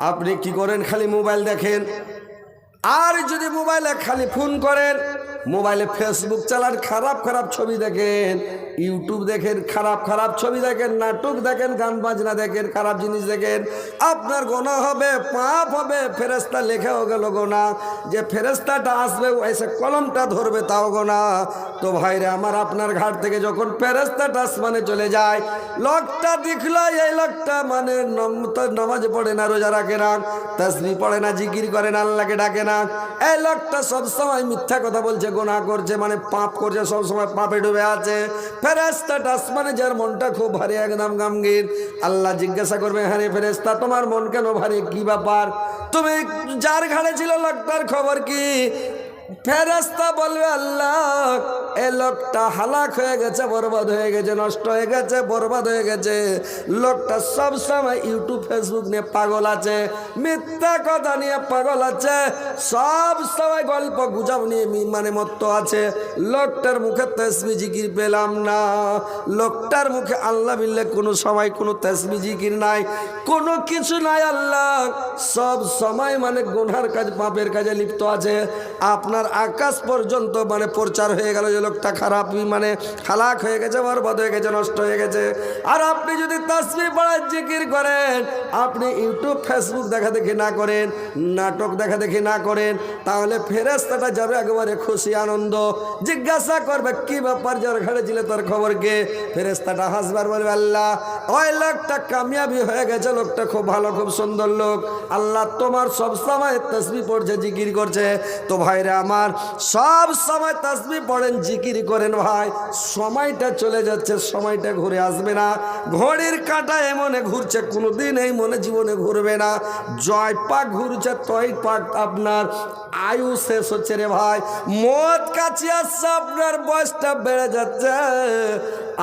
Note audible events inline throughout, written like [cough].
আপনি কি করেন? খালি মোবাইল দেখেন। আর যদি মোবাইলে খালি ফোন করেন, মোবাইলে ফেসবুক চালান, খারাপ খারাপ ছবি দেখেন। ইউটিউব দেখেন, খারাপ খারাপ ছবি দেখেন, নাটক দেখেন, গান বাজনা দেখেন, খারাপ জিনিস দেখেন, আপনার গোনা হবে, পাপ হবে ফেরেস্তা লেখাও গেল গোনা, যে ফেরেস্তাটা আসবে এসে কলমটা ধরবে, তাও গোনা। তো ভাইরে, আমার আপনার ঘাট থেকে যখন ফেরেস্তাটা আসমানে চলে যায়, লোকটা দেখল, এই লোকটা মানে নামাজ পড়ে না, রোজা রাখে না তসবি পড়ে না, জিকির করে না, আল্লাহকে ডাকে না। এই লোকটা সবসময় মিথ্যা কথা বলছে, গোনা করছে মানে পাপ করছে, সবসময় পাপে ডুবে আছে। ফেরেস্তাটা আসমানে যার মনটা খুব ভারী, একদম গামগীর আল্লাহ জিজ্ঞাসা করবে হ্যাঁ ফেরেস্তা তোমার মন কেন ভারী? কি ব্যাপার? তুমি যার ঘাড়ে ছিল লোকটার খবর কি? ফেরেস্তা বলবে, আল্লাহ লোকটা হালাক হয়ে গেছে, বরবাদ হয়ে গেছে, নষ্ট হয়ে গেছে, বরবাদ হয়ে গেছে। লোকটা সব সময় ইউটিউব, ফেসবুক নিয়ে পাগল আছে, মিথ্যা কথা নিয়ে পাগল আছে, সব সময় গল্প গুজব নিয়ে মানে মত্ত আছে। লোকটার মুখে তেসবি জিকির পেলাম না। লোকটার মুখে আল্লাহ বিল্লে কোনো সময় কোনো তেসবি জিকির নাই, কোনো কিছু নাই আল্লাহ। সব সময় মানে গুনহার কাজ, পাপের কাজে লিপ্ত আছে। আপনার আকাশ পর্যন্ত মানে প্রচার হয়ে গেল যে লোকটা খারাপ মানে খালাক হয়ে গেছে, বরবাদ হয়ে গেছে, নষ্ট হয়ে গেছে। আর আপনি যদি তাসবি পড়ার জিকির করেন, আপনি ইউটিউব, ফেসবুক দেখা দেখি না করেন, নাটক দেখা দেখি না করেন, তাহলে ফেরেস্তাটা যাবে একেবারে খুশি, আনন্দ। জিজ্ঞাসা করবে, কি ব্যাপার যার ঘাড়ে ছিল তোর খবর কে? ফেরেস্তাটা হাসবার বলবে, আল্লাহ, ওই লোকটা কামিয়াবি হয়ে গেছে, লোকটা খুব ভালো, খুব সুন্দর লোক। আল্লাহ তোমার সব সময় তসবি পড়ছে, জিকির করছে। তো ভাইরা আমার, সব সময় তসবি পড়েন জিকির করেন ভাই, সময়টা চলে যাচ্ছে, সময়টা ঘুরে আসবে না। ঘড়ির কাঁটা এমনে ঘুরছে, কোনোদিন এই মনে জীবনে ঘুরবে না। জয় পাক ঘুরছে, তয় পাক আপনার আয়ু শেষ হচ্ছে রে ভাই। মদ কাছে আসছে, আপনার বয়সটা বেড়ে যাচ্ছে।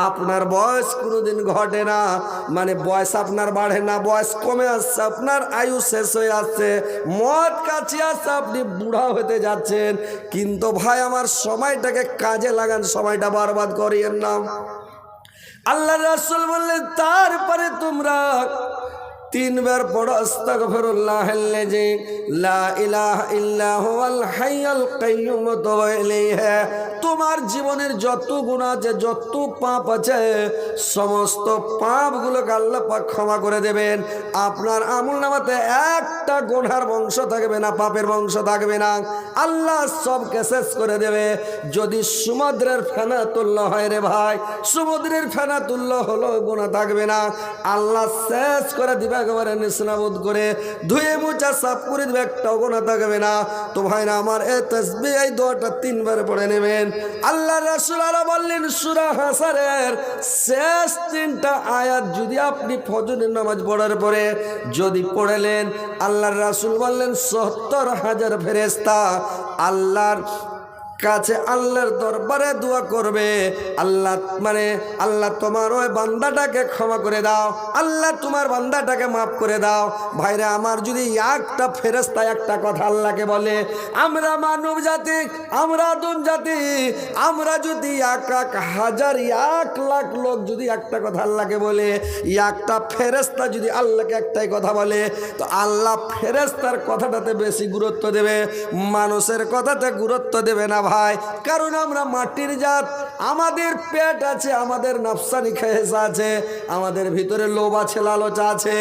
আপনার বয়স কোনোদিন ঘটে না। মানে বয়স আপনার বাড়ে না, বয়স কমে আসছে, আপনার আয়ু শেষ হয়ে আসছে। মদ কাছে আসছে, আপনি বুড়া হতে যাচ্ছেন। কিন্তু ভাই, আমার সময়টাকে কাজে লাগান সময়টা বরবাদ করিয়েন না। আল্লাহ রাসুল বললেন তারপরে তোমরা তিনবার পড়ো তোমার জীবনের যত গুনাহ আছে, যত পাপ আছে, সমস্ত পাপগুলোকে আল্লাহ পাক ক্ষমা করে দেবেন। আপনার আমল নামাতে একটা গুনার বংশ থাকবে না, পাপের বংশ থাকবে না। আল্লাহ সবকে শেষ করে দেবে। যদি সমুদ্রের ফেনা তুল্য হয় রে ভাই, সমুদ্রের ফেনা তুল্য হলো গুণা থাকবে না। আল্লাহ শেষ করে দিবে একেবারে নিষ্ণাবোধ করে ধুয়ে মুচা সাফ করে দিবে, একটাও গোনা থাকবে না। তো ভাই না আমার এ তসবি এই দোয়াটা তিনবার পড়ে নেবেন। আল্লাহ রাসুল আলা বললেন, সুরা হাসারের শেষ তিনটা আয়াত যদি আপনি ফজরের নামাজ পড়ার পরে যদি পড়েলেন, আল্লাহর রাসুল বললেন, সত্তর হাজার ফেরেস্তা আল্লাহর কাছে আল্লাহর দরবারে দোয়া করবে। আল্লাহ মানে আল্লাহ তোমার ওই বান্দাটাকে ক্ষমা করে দাও। আল্লাহ তোমার বান্দাটাকে মাফ করে দাও। ভাইরা, আমার যদি একটা ফেরেস্তা একটা কথা আল্লাহকে বলে, আমরা মানব জাতি, আমরা আদম জাতি, আমরা যদি এক এক হাজার, এক লাখ লোক যদি একটা কথা আল্লাহকে বলে, একটা ফেরেস্তা যদি আল্লাহকে একটাই কথা বলে, তো আল্লাহ ফেরেস্তার কথাটাতে বেশি গুরুত্ব দেবে, মানুষের কথাতে গুরুত্ব দেবে না ভাই, কারণ আমরা মাটির জাত। আমাদের পেট আছে, আমাদের নফসানি খেয়েসা আছে, আমাদের ভিতরে লোভ আছে, লালচা আছে।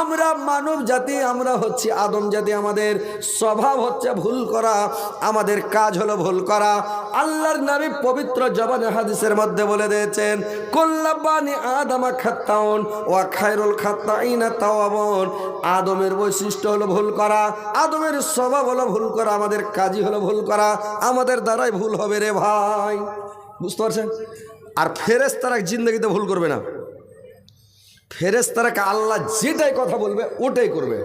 আমরা মানব জাতি, আমরা হচ্ছি আদম জাতি, আমাদের স্বভাব হচ্ছে ভুল করা, আমাদের কাজ হলো ভুল করা। আল্লাহর নবী পবিত্র জবান হাদিসের মধ্যে বলে দিয়েছেন কল্লাবানি আদামা খাত্তাউন ওয়া খায়রুল খাত্তাইনা তাওয়াবুন। আদমের বৈশিষ্ট্য হলো ভুল করা, আদমের স্বভাব হলো ভুল করা, আমাদের কাজই হলো ভুল করা, আমাদের দ্বারাই ভুল হবে রে ভাই। বুঝতে পারছেন? আর ফেরেস তারা জিন্দগিতে ভুল করবে না। ফেরেস তারাকে আল্লাহ যেটাই কথা বলবে, ওটাই করবে।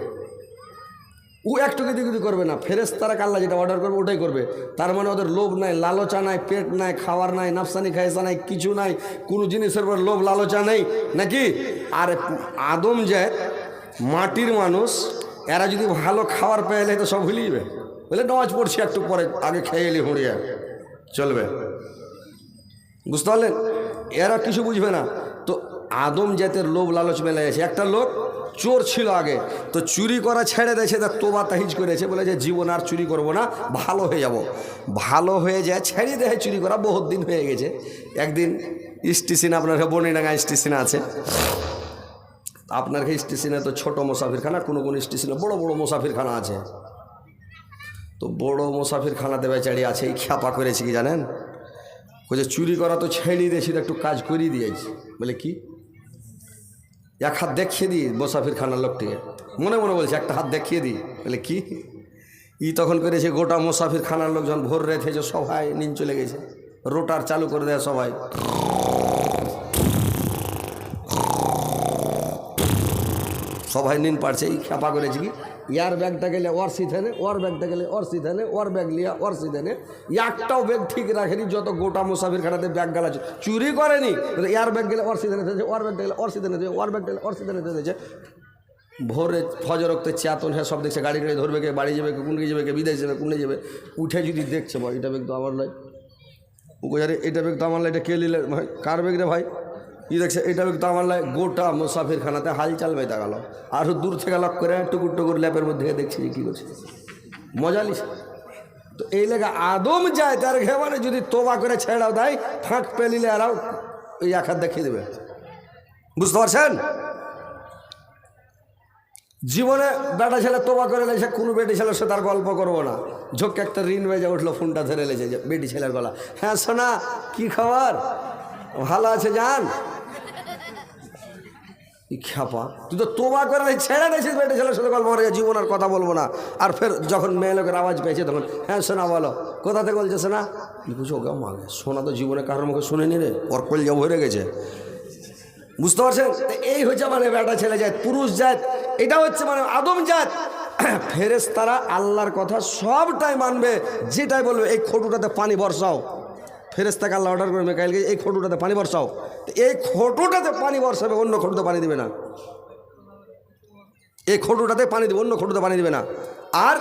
ও একটু কিছু কিছু করবে না। ফেরেস তারা আল্লাহ যেটা অর্ডার করবে, ওটাই করবে। তার মানে ওদের লোভ নাই, লালচা নাই, পেট নাই, খাওয়ার নাই, নাফসানি খাইসা নাই, কিছু নাই, কোনো জিনিসের উপর লোভ, লালচা নেই, নাকি? আর আদম যায় মাটির মানুষ, এরা যদি ভালো খাবার পেয়ে তো সব ভুলিয়ে বলে, নামাজ পড়ছি একটু পরে, আগে খেয়ে এলি হুঁড়িয়া। চলবে। বুঝতে পারলেন? এরা কিছু বুঝবে না। তো আদম জাতের লোভ লালচ মেলে গেছে একটা লোক চোর ছিল আগে, তো চুরি করা ছেড়ে দিয়েছে, তা তোবা তাহিজ করেছে, বলে যে, জীবন আর চুরি করব না, ভালো হয়ে যাব। ভালো হয়ে যায়, ছেড়ে দেয় চুরি করা, বহুত দিন হয়ে গেছে। একদিন স্টেশন আপনার বনিডাঙ্গা স্টেশন আছে। আপনার স্টেশনে তো ছোট মুসাফিরখানা, কোনো কোনো স্টেশনে বড় বড় মুসাফিরখানা আছে। তো বড় মুসাফিরখানাতে বেচারি আছে, এই খ্যাপা করেছে কি জানেন? বলছে, চুরি করা তো ছেড়ে দিয়েছি একটু কাজ করিয়ে দিয়েছি বলে, কি? এক হাত দেখিয়ে দিই মুসাফির খানার লোকটিকে। মনে মনে বলছে, একটা হাত দেখিয়ে দিই। বলে, কি? ই তখন করেছে, গোটা মুসাফির খানার লোকজন ভোর রেখে যে সবাই নিন চলে গেছে। রোটার চালু করে দেয় সবাই সবাই নিন পারছে এই খেপা করেছি কি? ইয়ার ব্যাগটা গেলে ওর সিথানে ওর ব্যাগটা গেলে ওর সিথানে ওর ব্যাগ লিয়া ওর সিথানে একটাও ব্যাগ ঠিক রাখেনি যত গোটা মুসাফির খানাতে ব্যাগ গেলা চুরি করেনি। ইয়ার ব্যাগ গেলে ওর সিথানে দিয়েছে ওর ব্যাগ গেলে ওর সিথানে দিয়েছে ওর ব্যাগটা গেলে ওর সিথানে দিয়েছে। ভোরে ফজর রক্তে চেতন হ্যাঁ সব দেখছে গাড়ি গাড়ি ধরবে কে বাড়ি যাবে কে কোনকে যাবে কে বিদেশ যাবে কোনে যাবে উঠে যদি দেখছে ভাই এটা ব্যাগ তো আমার নয়। আরে এটা ব্যাগ তো আমার নয়, এটা কে নিলে? ভাই কার ব্যাগ রে ভাই? ই দেখছে এটা তো আমার নয়, গোটা মুসাফির খানাতে হালচাল বেতা গেল। আর দূর থেকে লক করে টুকুর টুকুর ল্যাপের মধ্যে দেখছি যে কী করছে। মজা লিস তো এই লেগে আদম যায় তার ঘেবারে যদি তোবা করে ছেড়াও দেয় ফাঁক পেলিলে আরাও ওই হাত দেখিয়ে দেবে। বুঝতে পারছেন? জীবনে বেটা ছেলে তোবা করে লেছে কোনো বেটি ছেলের সাথে আর গল্প করব না। ঝোঁক একটা ঋণ বেজে উঠল ফোনটা ধরে লেছে বেটি ছেলের গলা। হ্যাঁ সোনা কি খবর? ভালো আছে জান? কি খ্যাপা। তুই তো তোবা করে ছেড়ে দিয়েছিস বেটি ছেলের সাথে গল্প করে জীবন আর কথা বলব না। আর ফের যখন মেয়ে লোকের আওয়াজ পেয়েছে তখন হ্যাঁ সোনা বলো, কোথা থেকে বলছে কি বুঝো ওকে মাগে, সোনা তো জীবনে কারোর মুখে শুনেনি রে ওর কল যাব হয়ে গেছে। বুঝতে পারছেন? এই হচ্ছে মানে বেটা ছেলে জাত, পুরুষ জাত, এটা হচ্ছে মানে আদম জাত। ফেরেস তারা আল্লাহর কথা সবটাই মানবে, যেটাই বলবে, এই খটুটাতে পানি বর্ষাও। ফেরেস তাকে আল্লাহ অর্ডার করে মেকাইলকে এই খটুটাতে পানি বর্ষাও। এই খটুটাতে পানি বর্ষাবে, অন্য খটুতে পানি দেবে না। এই খটুটাতে পানি দেবে, অন্য খটুতে পানি দেবে না। আর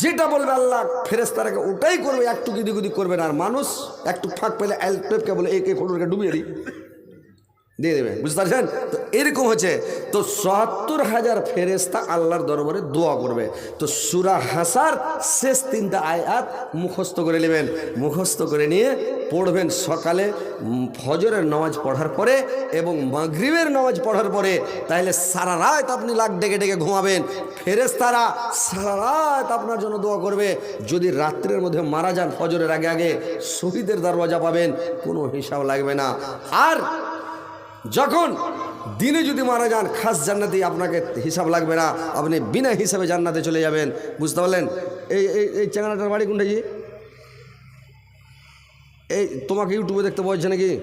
যেটা বলবে আল্লাহ ফেরেস তারাকে ওটাই করবে একটু গিদি গুদি করবে না। আর মানুষ একটু ফাঁক পেলে অ্যালপেপকে বলে এই খটুটাকে ডুবিয়ে দিই। দিয়ে দেবে, বুঝতে পারছেন? তো এরকম হচ্ছে, তো সত্তর হাজার ফেরেস্তা আল্লাহর দরবারে দোয়া করবে। তো সুরা হাসার শেষ তিনটা আয়াত মুখস্থ করে নেবেন। মুখস্থ করে নিয়ে পড়বেন সকালে ফজরের নামাজ পড়ার পরে এবং মাগরিবের নামাজ পড়ার পরে। তাহলে সারা রাত আপনি লাখ ডেকে ডেকে ঘুমাবেন। ফেরেস্তারা সারা রাত আপনার জন্য দোয়া করবে। যদি রাত্রের মধ্যে মারা যান ফজরের আগে আগে, শহীদের দরওয়াজা পাবেন, কোনো হিসাব লাগবে না। আর যখন দিনে যদি মারা যান, খাস জান্নাতে আপনাকে হিসাব লাগবে না। আপনি বিনা হিসাবে জান্নাতে চলে যাবেন। বুঝতে পারলেন? এই এই চ্যাংড়াটার বাড়ি কোনটা জি? এই, তোমাকে ইউটিউবে দেখতে বলছে নাকি?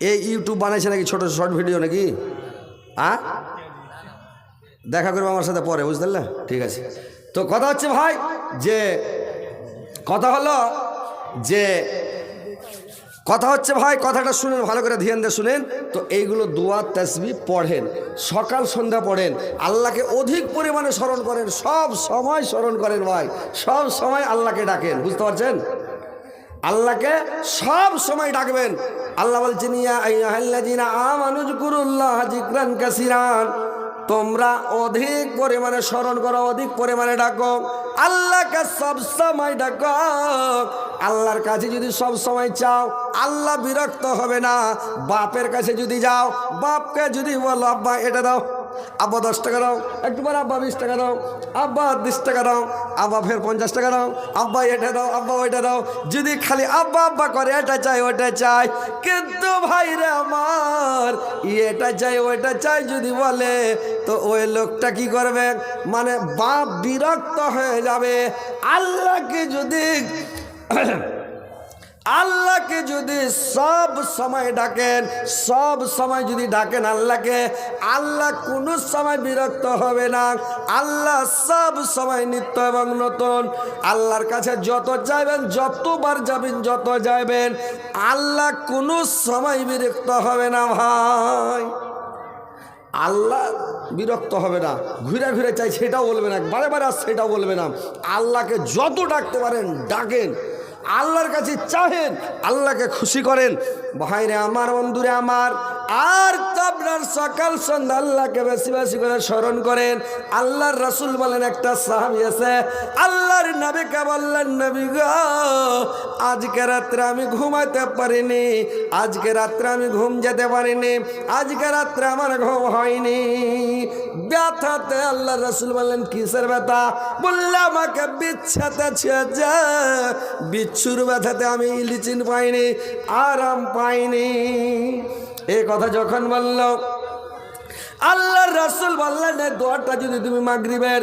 এই ইউটিউব বানাইছে নাকি ছোট শর্ট ভিডিও নাকি? আ? দেখা করবে আমার সাথে পরে, বুঝতে পারলে? ঠিক আছে। তো কথা হচ্ছে ভাই, যে, কথা হলো যে কথা হচ্ছে ভাই, কথাটা শুনেন, ভালো করে ধ্যান দিয়ে শুনেন। তো এইগুলো দোয়া তসবি পড়েন, সকাল সন্ধ্যা পড়েন, আল্লাহকে অধিক পরিমাণে স্মরণ করেন, সব সময় স্মরণ করেন ভাই, সব সময় আল্লাহকে ডাকেন, বুঝতে পারছেন? আল্লাহকে সব সময় ডাকবেন। আল্লাহ বলছেন তোমরা অধিক পরিমাণে স্মরণ করো, অধিক পরিমাণে ডাকো। আল্লাহকে সব সময় ডাকো। আল্লাহর কাছে যদি সব সময় চাও, আল্লাহ বিরক্ত হবে না। বাপের কাছে যদি যাও, বাপকে যদি বলো, আব্বা, এটা দাও, আব্বা দশ টাকা দাও, একটু পরে আব্বা বিশ টাকা দাও, আব্বা বিশ টাকা দাও, আব্বা ফের পঞ্চাশ টাকা দাও, আব্বা এটা দাও, আব্বা ওইটা দাও। যদি খালি আব্বা আব্বা করে, এটা চাই, ওইটা চাই। কিন্তু ভাই রে আমার, এটা চাই, ওইটা চাই যদি বলে, তো ওই লোকটা কি করবে? মানে বাপ বিরক্ত হয়ে যাবে। আল্লাহকে যদি আল্লাহকে যদি সব সময় ডাকেন, সব সময় যদি ডাকেন আল্লাহকে, আল্লাহ কোনো সময় বিরক্ত হবে না। আল্লাহ সব সময় নিত্য এবং নতুন। আল্লাহর কাছে যত যাবেন যতবার যাবেন, যত যাবেন আল্লাহ কোনো সময় বিরক্ত হবে না ভাই। আল্লাহ বিরক্ত হবে না। ঘুরে ঘুরে চাই সেটাও বলবে না। বারে বারে আর সেটাও বলবে না। আল্লাহকে যত ডাকতে পারেন, ডাকেন। আল্লাহর কাছে চাহেন আল্লাহকে খুশি করেন। ভাইরে আমার বন্ধুরে আমার আর তো আপনার সকাল সন্ধ্যা আল্লাহকে বেশি বেশি করে স্মরণ করেন। আল্লাহর রাসূল বলেন একটা সাহাবী আছে, আল্লাহর নবীকে বললেন, নবী গো, আজকে রাত্রে আমি ঘুমাতে পারিনি, আজকে রাত্রে আমি ঘুম যেতে পারিনি, আজকে রাত্রে আমার ঘুম হয়নি। ব্যথাতে আল্লাহ রসুল বললেন, কিসের ব্যথা? বললে, আমাকে বিচ্ছাতে ছেজে বিচ্ছুর ব্যথাতে আমি ইলিচিন পাইনি, আরাম পাইনি। এই কথা যখন বলল, আল্লাহর রসুল বললেন দোয়াটা যদি তুমি মাগরিবের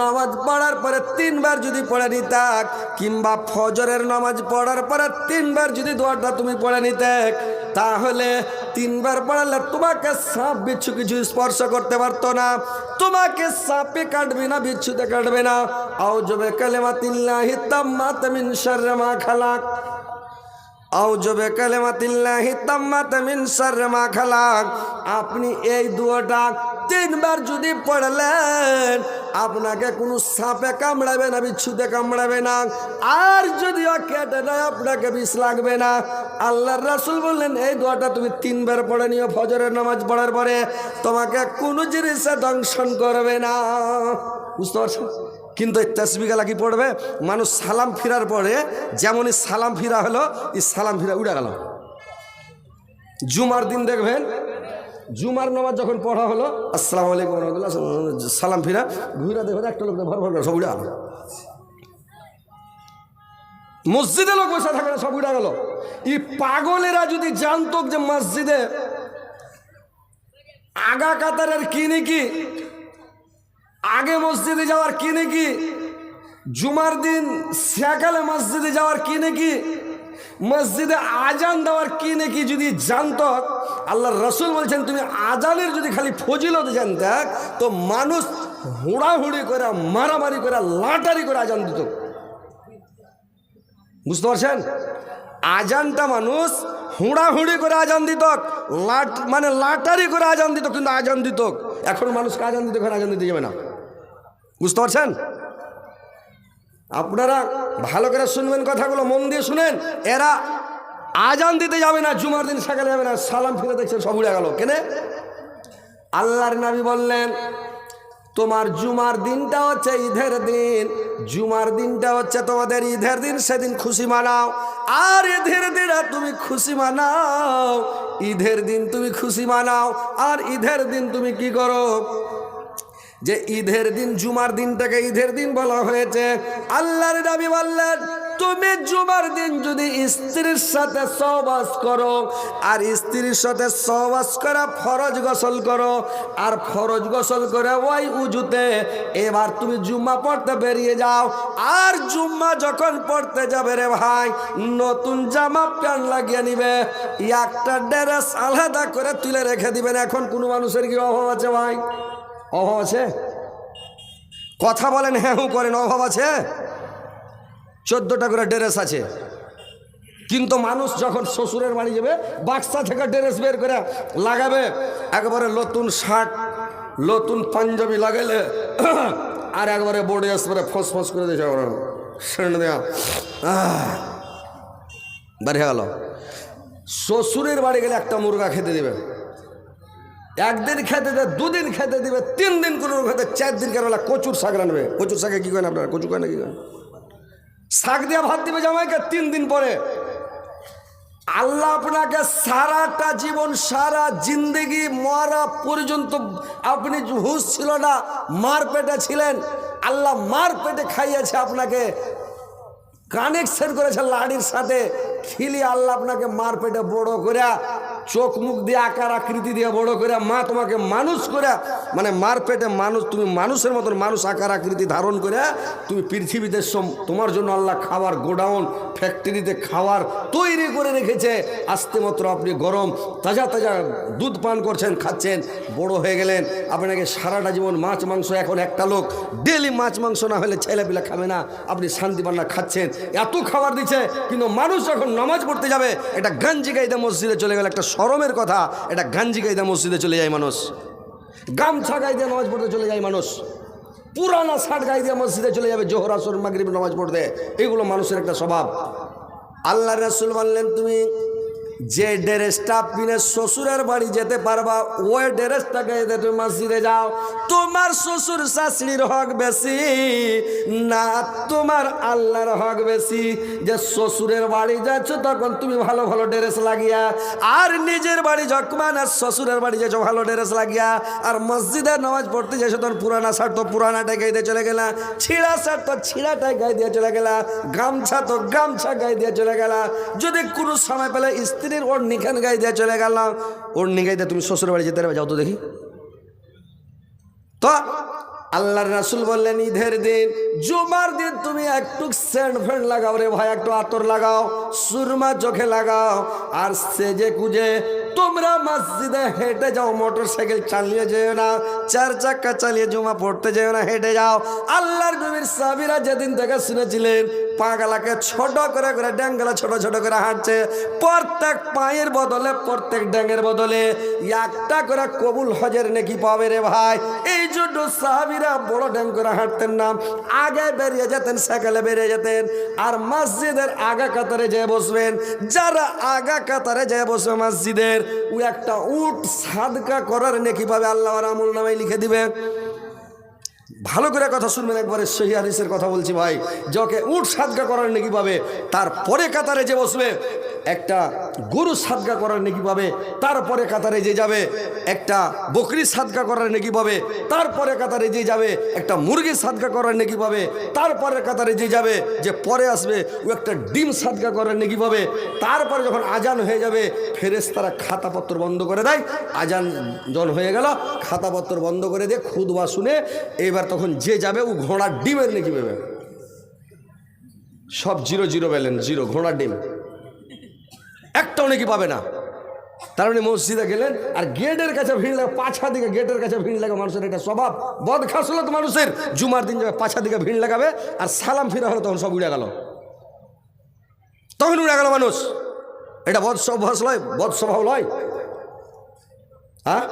নামাজ পড়ার পরে তিনবার যদি পড়ে নিতাক কিংবা ফজরের নামাজ পড়ার পরে তিনবার যদি দোয়াটা তুমি পড়ে নিতে, তাহলে তিনবার পড়ালে তোমাকে সাপ বিচ্ছু কিছু স্পর্শ করতে পারতো না, তোমাকে সাপে কাটবে না, বিচ্ছুতে কাটবে না। আও জবে কালেমাতিল্লাহি তাম্মাত মিন শাররি মা খালাক। আউজবে কালেমাতিল্লাহি তাম্মাত মিন শাররি মা খালাক। আপনি এই দুয়াটা তিনবার যদি পড়লেন, আপনাকে কোনো সাপে কামড়াবে না, বিচ্ছুতে কামড়াবে না। আর যদিও কেটে দেয় আপনাকে বিষ লাগবে না। আল্লাহর রাসুল বললেন, এই দোয়াটা তুমি তিনবার পড়ে নিও ফজরের নামাজ পড়ার পরে। তোমাকে কোনো জিনিসে দংশন করবে না। বুঝতে পারছেন? কিন্তু এই তসবিগালা কি পড়বে? মানুষ সালাম ফিরার পরে যেমনই সালাম ফিরা হলো, এই সালাম ফিরা উড়ে গেল। জুমার দিন দেখবেন, জুমার নামাজ যখন পড়া হলো, আসসালামু আলাইকুম রহমতুল্লাহ, সালাম ফিরা ঘুরে দেখবেন একটা লোক ভর ভর সব উড়ে গেল। মসজিদে লোক বসে থাকে সব উড়ে গেল। এই পাগলেরা যদি জানতো যে মসজিদে আগা কাতারের কি আগে মসজিদে যাওয়ার কি নাকি? জুমার দিন সকালে মসজিদে যাওয়ার কি নাকি? মসজিদে আজান দেওয়ার কি নাকি যদি জানত? আল্লাহ রসুল বলছেন, তুমি আজানের যদি খালি ফজিলত জানতে, তো মানুষ হুড়াহুড়ি করে, মারামারি করে, লাটারি করে আজান দিত। বুঝতে পারছেন? আজানটা মানুষ হুড়াহুড়ি করে আজান দিত, লাট মানে লাটারি করে আজান দিত, কিন্তু আজান দিত। এখন মানুষকে আজান দিতে এখন আজান দিতে যাবে না। বুঝতে পারছেন? আপনারা ভালো করে শুনবেন কথাগুলো, মন দিয়ে শুনেন। এরা আজান দিতে যাবে না, জুমার দিন সকালে যাবে না, সালাম ফিরে দেখছেন, সব উড়ে গেল। কেনে? আল্লাহর নবী বললেন, তোমার জুমার দিনটা হচ্ছে ঈদের দিন। জুমার দিনটা হচ্ছে তোমাদের ঈদের দিন, সেদিন খুশি মানাও। আর ঈদের দিন তুমি খুশি মানাও। ঈদের দিন তুমি খুশি মানাও। আর ঈদের দিন তুমি কি করো? যে ঈদের দিন, জুমার দিনটাকে ঈদের দিন বলা হয়েছে। আল্লাহর নবী বললেন, তুমি জুমার দিন যদি স্ত্রীর সাথে সহবাস করো, আর স্ত্রীর সাথে সহবাস করা ফরজ গোসল করো, আর ফরজ গোসল করে ওই উজুতে এবার তুমি জুম্মা পড়তে বেরিয়ে যাও। আর জুম্মা যখন পড়তে যাবে রে ভাই, নতুন জামা প্যান্ট লাগিয়ে নিবে, একটা ড্রেস আলাদা করে তুলে রেখে দিবেন। এখন কোনো মানুষের কি অভাব আছে ভাই? অভাব আছে? কথা বলেন হ্যাঁ করেন, অভাব আছে? চোদ্দোটা করে ড্রেস আছে। কিন্তু মানুষ যখন শ্বশুরের বাড়ি যাবে, বাক্সা থেকে ড্রেস বের করে লাগাবে। একবারে নতুন শার্ট, নতুন পাঞ্জাবি লাগাইলে, আর একবারে বোর্ডে আসবে ফস ফস করে দিয়েছে সেন্ট দেওয়া বেরিয়ে গেল। শ্বশুরের বাড়ি গেলে একটা মুরগা খেতে দেবে। একদিন খেতে দেবে দুদিন খেতে দিবে তিন দিন কোনো খেতে চার দিন কেন কচুর শাক রানবে কচুর শাকে কী করেন আপনারা? কচু করেন কি করেন শাক দিয়ে ভাত দিবে জামাইকে তিন দিন পরে। আল্লাহ আপনাকে সারাটা জীবন, সারা জিন্দগি মরা পর্যন্ত আপনি হুশ ছিল না, মার পেটে ছিলেন। আল্লাহ মার পেটে খাইয়েছে আপনাকে। কানেকশন করেছে লাড়ির সাথে। খিলি আল্লাহ আপনাকে মার পেটে বড় করে চোখ মুখ দিয়ে আকার আকৃতি দিয়ে বড় করে মা তোমাকে মানুষ করে মানে মার পেটে মানুষ, তুমি মানুষের মতন মানুষ আকার আকৃতি ধারণ করে, তুমি পৃথিবীতে তোমার জন্য আল্লাহ খাবার গোডাউন, ফ্যাক্টরিতে খাবার তৈরি করে রেখেছে। আস্তে মাত্র আপনি গরম, তাজা তাজা দুধ পান করছেন, খাচ্ছেন, বড় হয়ে গেলেন। আপনাকে সারাটা জীবন মাছ, মাংস, এখন একটা লোক ডেলি মাছ, মাংস না হলে ছেলেপিলা খাবে না। আপনি শান্তি পান্না খাচ্ছেন। এত খাবার দিচ্ছে, কিন্তু মানুষ যখন নামাজ পড়তে যাবে, একটা গাঞ্জি গাইদা মসজিদে চলে গেল একটা শরমের কথা। এটা গাঞ্জি গাইদা মসজিদে চলে যায় মানুষ। গামছা গাই দিয়ে নামাজ পড়তে চলে যায় মানুষ। পুরানা শার্ট দিয়ে মসজিদে চলে যাবে, জোহর, আসর, মাগরিব নামাজ পড়তে। এগুলো মানুষের একটা স্বভাব। আল্লাহ রাসুল বললেন, তুমি যে ড্রেসটা পিনে শ্বশুরের বাড়ি যেতে পারবা, ওই ড্রেসটা দিয়ে তুমি মসজিদে যাও, তোমার শ্বশুর শাশুড়ির হক বেশি, না তোমার আল্লাহর হক বেশি। যে শ্বশুরের বাড়ি যাচ্ছ, তখন তুমি ভালো ভালো ড্রেস লাগিয়া, আর নিজের বাড়ি যখন আর শ্বশুরের বাড়ি যাচ্ছ ভালো ড্রেস লাগিয়া, আর মসজিদে নামাজ পড়তে যাচ্ছ তখন পুরানা শার্ট তো পুরানাটাই গায়ে দিয়ে চলে গেলা, ছিঁড়া শার্ট তো ছিঁড়াটাই গায়ে দিয়ে চলে গেলা, গামছা তো গামছা গায়ে দিয়ে চলে গেলা। যদি কোনো সময় পেলে স্ত্রীর ওর নিখান গায়ে দিয়ে চলে গেলাম। ওর নিখাই দিয়ে তুমি শ্বশুর বাড়ি যেতে পারবে, যাও তো দেখি। তো আল্লাহর রাসুল বললেন, ঈদের দিন, জুমার দিন তুমি একটু সেন্ট ফ্যান্ড লাগাও রে ভাই, একটু আতর লাগাও, সুরমা চোখে লাগাও, আর সেজে কুজে তোমরা মসজিদে হেঁটে যাও মোটর সাইকেল চালিয়ে যেও না, চার চাক্কা চালিয়ে জমা পড়তে যেও না, হেঁটে যাও। আল্লাহর নবীর সাবিরা যেদিন থেকে শুনেছিলেন, পাগলাকে ছোট করে করে ড্যাঙ্গলা ছোট ছোট করে হাঁটছে, প্রত্যেক পায়ের বদলে, প্রত্যেক ড্যাঙ্গের বদলে, একটা করে কবুল হজের নাকি পাবে রে ভাই। এই জন্য সাহাবিরা বড় ড্যাং করে হাঁটতেন না, আগে বেরিয়ে যেতেন সাইকেলে বেরিয়ে যেতেন। আর মসজিদের আগা কাতারে যেয়ে বসবেন, যারা আগা কাতারে যেয়ে বসবে মসজিদের, ও একটা উট সাদকা করার নাকি পাবে আল্লাহ আমুল নামে লিখে দিবে। ভালো করে কথা শুনবেন একবারে, সহি হাদিসের কথা বলছি ভাই। যকে উঠ সাদগা করার নেকি পাবে তারপরে কাতারে যে বসবে একটা গরু সাদগা করার নাকি পাবে, তারপরে কাতারে যে যাবে, একটা বকরি সাদগা করার নাকি পাবে, তারপরে কাতারে যে যাবে, একটা মুরগি সাদগা করার নাকি পাবে, তারপরে কাতারে যে যাবে, যে পরে আসবে, ও একটা ডিম সাদগা করার নাকি পাবে, তারপরে যখন আজান হয়ে যাবে ফেরেস তারা খাতাপত্র বন্ধ করে দেয়, আজান যখন হয়ে গেল, খাতাপত্র বন্ধ করে দিয়ে খুদবা শুনে, এবার তখন যে যাবে, ও ঘোড়ার ডিমের নাকি পাবে। সব জিরো জিরো ব্যালেন্স, জিরো ঘোড়ার ডিম। একটাও নাকি পাবে না। তার মানে মসজিদে গেলেন আর গেটের কাছে ভিড় লাগে পাছা দিকে গেটের কাছে ভিড় লাগে মানুষের এটা স্বভাব। বদ খাসলত মানুষের। জুমার দিন যাবে পাছা দিকে ভিড় লাগাবে আর সালাম ফিরা হলো, তখন সব উড়ে গেল। তখন উড়ে গেল মানুষ। এটা বদ অভ্যাস লয় বদ স্বভাব লয় হ্যাঁ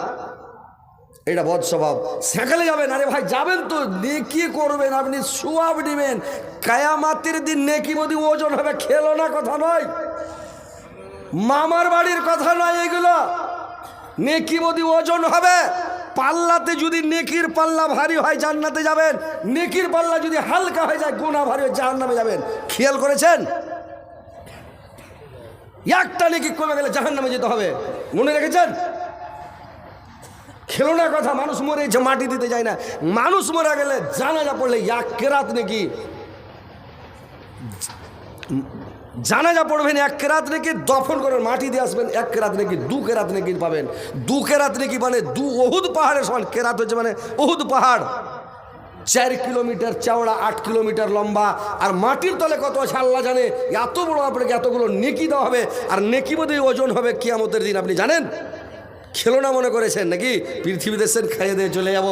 এটা বদ স্বভাব। সেখানে যাবেন, আরে ভাই, যাবেন তো। নেকি করবেন, আপনি সুয়াব নেবেন। কায়ামাতির দিন নেকি মদি ওজন হবে, খেলো না, কথা নয়। মামার বাড়ির কথা নয় এগুলো। নেকি মদি ওজন হবে। পাল্লাতে যদি নেকির পাল্লা ভারী হয়, জান্নাতে যাবেন। নেকির পাল্লা যদি হালকা হয়ে যায় গোনা ভারী হয় জাহান্নামে যাবেন। খেয়াল করেছেন? একটা নেকি কমে গেলে জাহান্নামে যেতে হবে। মনে রেখেছেন? খেলোনা কথা, মানুষ মরেছে মাটি দিতে যায় না। মানুষ মরে গেলে জানা জানাজা পড়লে এক কেরাত নাকি জানাজা পড়বেন, এক কেরাত নাকি দফন করেন মাটি দিয়ে আসবেন, এক কেরাত নাকি দু কেরাত নাকি পাবেন। দু কেরাত নাকি মানে দু অহুদ পাহাড়ের সমান, কেরাত হচ্ছে মানে অহুদ পাহাড়। চার কিলোমিটার চওড়া, আট কিলোমিটার লম্বা, আর মাটির তলে কত আছে আল্লাহ জানে। এত বড় আপনাকে এতগুলো নেকি দেওয়া হবে, আর নেকি বোধ ওজন হবে কিয়ামতের দিন, আপনি জানেন? খেলোনা মনে করেছেন নাকি? পৃথিবীতে সেন খাইয়ে দিয়ে চলে যাব।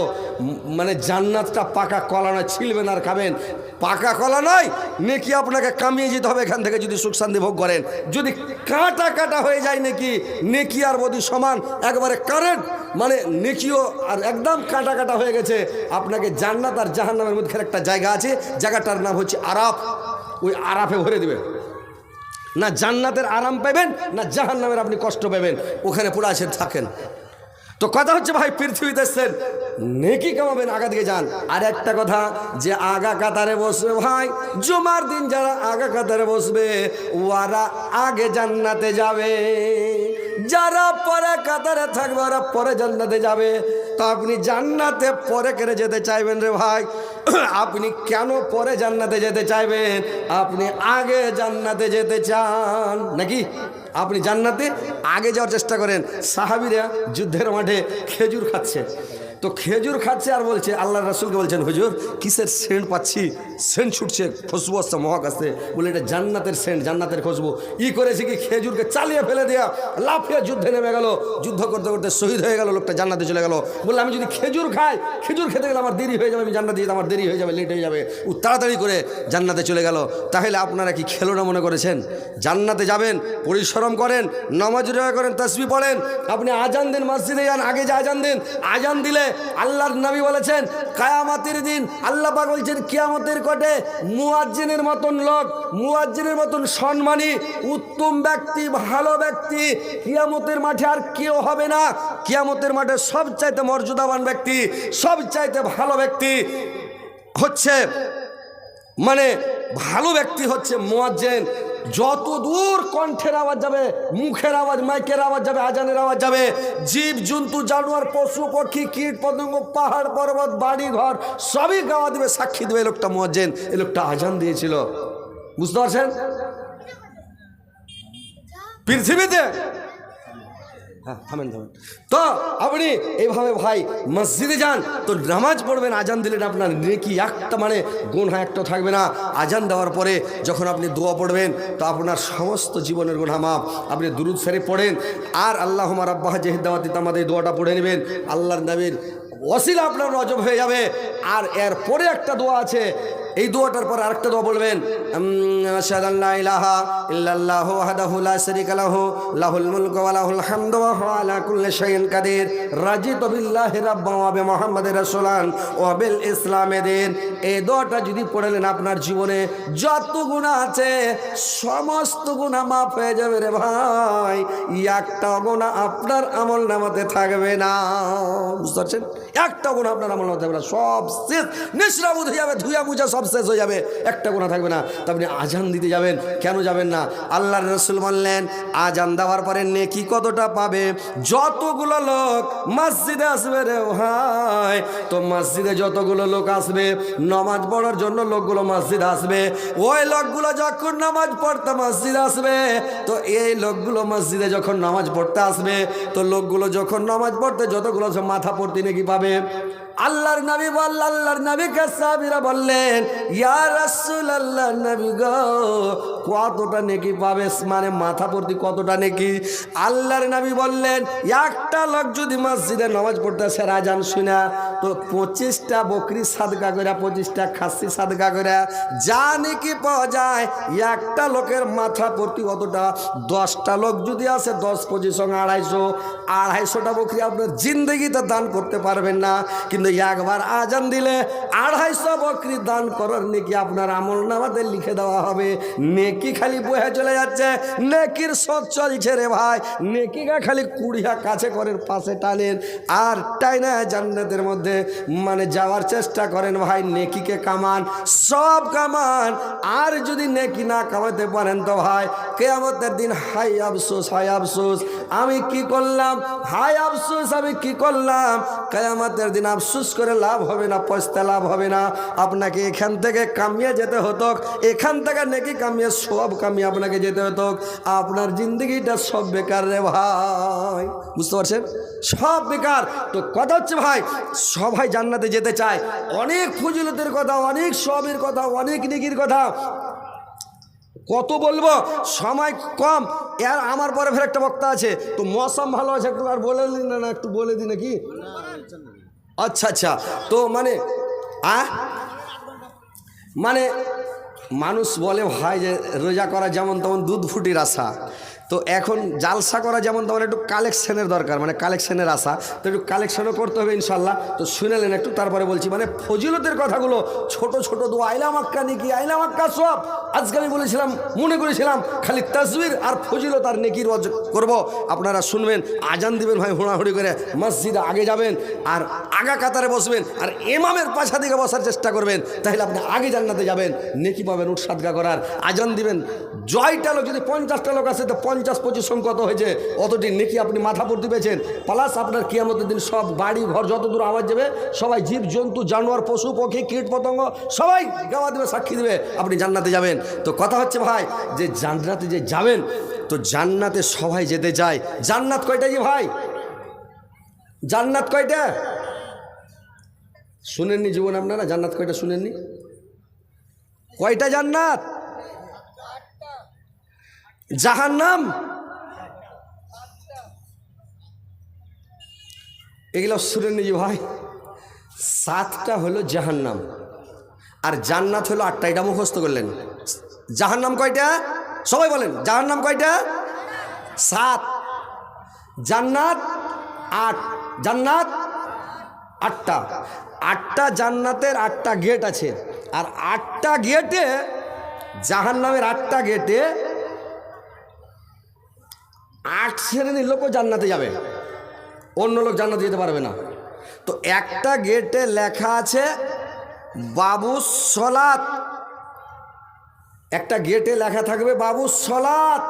মানে জান্নাতটা পাকা কলানা ছিলবেন আর খাবেন। পাকা কলা নয়, নেকি আপনাকে কামিয়ে যেতে হবে এখান থেকে যদি সুখ শান্তি ভোগ করেন। যদি কাটা কাটা হয়ে যায় নাকি, নেকি আর বদি সমান, একবারে কারেন্ট মানে নেকিও আর একদম কাটা কাটা হয়ে গেছে। আপনাকে জান্নাত আর জাহান্নামের মধ্যে একটা জায়গা আছে, জায়গাটার নাম হচ্ছে আরাফ। ওই আরাফে ভরে দেবে না জান্নাতের আরাম পাবেন, না জাহান্নামের আপনি কষ্ট পাবেন। ওখানে পুরো আছে থাকেন। তো কথা হচ্ছে ভাই, পৃথিবীতে এসছেন নেকি কামাবেন আগা দিকে যান। আর একটা কথা, যে আগা কাতারে বসবে ভাই, জুমার দিন যারা আগা কাতারে বসবে ওরা আগে জান্নাতে যাবে। যারা পরে কাতারে থাকবে ওরা পরে জান্নাতে যাবে। তো আপনি জান্নাতে পরে কেড়ে যেতে চাইবেন রে ভাই? [clears throat] আপনি কেন পরে জান্নাতে যেতে চাইবেন? আপনি আগে জান্নাতে যেতে চান। নাকি? আপনি জান্নাতে আগে যাওয়ার চেষ্টা করেন। সাহাবিরা যুদ্ধের মাঠে খেজুর খাচ্ছে। তো খেজুর খাচ্ছে আর বলছে আল্লাহ রাসুলকে বলছেন, হুজুর, কিসের সেন্ট পাচ্ছি? সেন্ট ছুটছে খুশবু আসছে মহক আসছে বলে, এটা জান্নাতের সেন্ট, জান্নাতের খুশবু ই করেছে কি? খেজুরকে চালিয়ে ফেলে দেয়া, লাফিয়ে যুদ্ধে নেমে গেল, যুদ্ধ করতে করতে শহীদ হয়ে গেল, লোকটা জান্নাতে চলে গেল। বললে, আমি যদি খেজুর খাই, খেজুর খেতে গেলে আমার দেরি হয়ে যাবে, আমি জান্নাতে যেতে, আমার দেরি হয়ে যাবে লেট হয়ে যাবে। ও তাড়াতাড়ি করে জান্নাতে চলে গেল। তাহলে আপনারা কি খেলোনা মনে করেছেন? জান্নাতে যাবেন, পরিশ্রম করেন, নামাজ রোজা করেন, তসবি পড়েন। আপনি আজান দিন, মসজিদে যান, আগে যে আজান দিন, আজান দিলে আল্লাহর নবী বলেছেন, কায়ামাতের দিন আল্লাহ পাক বলছেন, কিয়ামতের কটে মুয়াজ্জিনের মতন লোক, মুয়াজ্জিনের মতন সম্মানী, উত্তম ব্যক্তি, ভালো ব্যক্তি, কিয়ামতের মাঠে আর কেউ হবে না। কিয়ামতের মাঠে সব চাইতে মর্যাদাবান ব্যক্তি সব চাইতে ভালো ব্যক্তি হচ্ছে মানে ভালো ব্যক্তি হচ্ছে মোয়াজ্জেন। যত দূর কণ্ঠের আওয়াজ যাবে, মুখের আওয়াজ, মাইকের আওয়াজ যাবে, আজানের আওয়াজ যাবে, জীব, জন্তু, জানোয়ার, পশু, পক্ষী, কীট, পতঙ্গ, পাহাড়, পর্বত, বাড়ি, ঘর, সবই গাওয়া দেবে, সাক্ষী দেবে, এ লোকটা মোয়াজ্জেন এই লোকটা আজান দিয়েছিল। বুঝতে পারছেন? পৃথিবীতে হ্যাঁ থামেন থামেন। তো আপনি এইভাবে ভাই মসজিদে যান, তো নামাজ পড়বেন, আজান দিলেন আপনার নেকি একটা মানে গুণা একটা থাকবে না। আজান দেওয়ার পরে যখন আপনি দোয়া পড়বেন, তো আপনার সমস্ত জীবনের গুণা মাপ আপনি দুরুদ সেরে পড়েন, আর আল্লাহ আব্বাহ জেহিদাওয়াতি আমাদের এই দোয়াটা পড়ে নেবেন। আল্লাহর নবীর অসিলা আপনার রজব হয়ে যাবে। আর এর পরে একটা দোয়া আছে এই দোয়াটার পর আরেকটা দোয়া বলবেন আপনার জীবনে, যত গুনাহ আছে, সমস্ত গুনাহ মাফ হয়ে যাবে রে ভাই। একটা গুণা আপনার আমল নামাতে থাকবে না। বুঝতে পারছেন? একটা গুণা আপনার আমল নামাতে না। সব শেষ। নিঃশ্রাবুদ হয়ে যাবে ধুয়া মুজা সব শেষ হয়ে যাবে, একটা গুণা থাকবে না। তা আপনি আজান দিতে যাবেন, কেন যাবেন না? আল্লাহ রসুল বললেন আজান দেওয়ার পরে নেকি কতটা পাবে? যতগুলো লোক মসজিদে আসবে রে ভাই, তো মসজিদে যতগুলো লোক আসবে, নামাজ পড়ার জন্য লোকগুলো মসজিদ আসবে। ওই লোকগুলো যখন নামাজ পড়তে মসজিদ আসবে, তো এই লোকগুলো মসজিদে যখন নামাজ পড়তে আসবে, তো লোকগুলো যখন নামাজ পড়তে, যতগুলো মাথা পড়তে নাকি পাবে? আল্লাহর নবী বল আল্লাহর নবীকে সাহাবীরা বললেন ইয়া রাসূল আল্লাহর নবী গো কতটা নেকি পাবে? মানে মাথা পড়তি কতটা নেকি? আল্লাহর নবী বললেন, একটা লোক যদি মসজিদে নামাজ পড়তে আসে রাজান শুনা, তো পঁচিশটা বকরি সাদকা করে পঁচিশটা খাসি সাদকা করে যা নাকি পাওয়া যায়, একটা লোকের মাথা প্রতি কতটা? দশটা লোক যদি আসে, দশ, পঁচিশ আড়াইশো। আড়াইশোটা বকরি আপনার জিন্দগিতে দান করতে পারবেন না। কিন্তু একবার আজান দিলে আড়াইশো বকরি দান করার নেকি আপনার আমল নামাতে লিখে দেওয়া হবে। নেকি খালি বয়ে চলে যাচ্ছে। নেকির সব চলছে রে ভাই। নেকিকা খালি কুড়িয়া কাছে করেন পাশে টানেন। আর টাইনা জান্নাতের মধ্যে মানে যাওয়ার চেষ্টা করেন ভাই, নেকিকে কামান, সব কামান। আর যদি নেকি না কামাতে পারেন তো ভাই, কেয়ামতের দিন হাই আফসোস হাই আফসোস। আমি কি করলাম? হাই আফসোস, আমি কি করলাম? কেয়ামতের দিন আফসোস করে লাভ হবে না পয়সা লাভ হবে না। আপনাকে এখান থেকে কামিয়ে যেতে হতো। এখান থেকে নেকি কামিয়ে সব কামি আপনাকে যেতে হতো। আপনার জিন্দগিটা সব বেকার রে ভাই। বুঝতে পারছেন? সব বেকার। তো কথা হচ্ছে ভাই, সবাই জান্নাতে যেতে চায়। অনেক ফজিলতের কথা, অনেক সবের কথা, অনেক নেকির কথা। কত বলব? সময় কম। এর আমার পরে ফের একটা বক্তা আছে। তো মৌসুম ভালো আছে একটু আর বলে দিন না একটু বলে দিন নাকি? আচ্ছা আচ্ছা। তো মানে আ? মানে মানুষ বলে ভাই যে রোজা করা যেমন তেমন দুধ ফুটির আশা। তো এখন জালসা করা যেমন তেমন একটু কালেকশনের দরকার মানে কালেকশনের আশা, তো একটু কালেকশনও করতে হবে ইনশাল্লাহ তো শুনেলেন একটু, তারপরে বলছি মানে ফজিলতের কথাগুলো, ছোট ছোট দু আইলা মাক্কা নিকি, আইলা মাক্কা সব আজকে আমি বলেছিলাম, মনে করেছিলাম, খালি তসবির আর ফজিলত আর নেকির ওয়াজ করব। আপনারা শুনবেন, আজান দিবেন ভাই, হুড়াহুড়ি করে মসজিদে আগে যাবেন আর আগা কাতারে বসবেন আর এমামের পাশা দিকে বসার চেষ্টা করবেন, তাহলে আপনি আগে জান্নাতে যাবেন, নেকি পাবেন উৎসাদগা করার। আজান দিবেন, জয়টা লোক যদি পঞ্চাশটা লোক আছে, তো পঞ্চাশ, পঁচিশ কত হয়েছে? অতটি নেকি আপনি মাথা পড়তে পেয়েছেন। প্লাস আপনার কিয়ামতের দিন সব বাড়ি ঘর যত দূর আওয়াজ যাবে সবাই জীব, জন্তু, জানোয়ার, পশু, পক্ষী, কীট, পতঙ্গ, সবাই গাওয়া দেবে, সাক্ষী দেবে, আপনি জান্নাতে যাবেন। তো কথা হচ্ছে ভাই, যে জান্নাতে যে যাবেন, তো জান্নাতে সবাই যেতে চায়। জান্নাত কয়টা যে ভাই? জান্নাত কয়টা? শুনেননি জীবন আপনারা? জান্নাত কয়টা শুনেননি? কয়টা জান্নাত? জাহান্নাম। এগুলো শুনেননি যে ভাই। সাতটা হলো জাহান্নাম। আর জান্নাত হলো আটটা। এটা মুখস্থ করলেন। জাহান্নাম কয়টা? সবাই বলেন, জাহান্নাম কয়টা? সাত। জান্নাত আট। জান্নাত আটটা। আটটা জান্নাতের আটটা গেট আছে। আর আটটা গেটে জাহান নামের আটটা গেটে আট শ্রেণির লোকও জান্নাতে যাবে। অন্য লোক জান্নাতে যেতে পারবে না। তো একটা গেটে লেখা আছে, বাবু সলাত একটা গেটে লেখা থাকবে, বাবু সলাত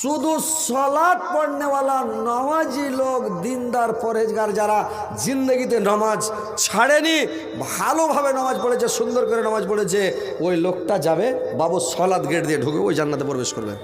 শুধু সলাৎ পড়নেওয়ালা নমাজি লোক, দিনদার পরেজগার যারা জিন্দগিতে নমাজ ছাড়েনি, ভালোভাবে নামাজ পড়েছে, সুন্দর করে নামাজ পড়েছে, ওই লোকটা যাবে, বাবু সলাদ গেট দিয়ে ঢুকে ওই জান্নাতে প্রবেশ করবে।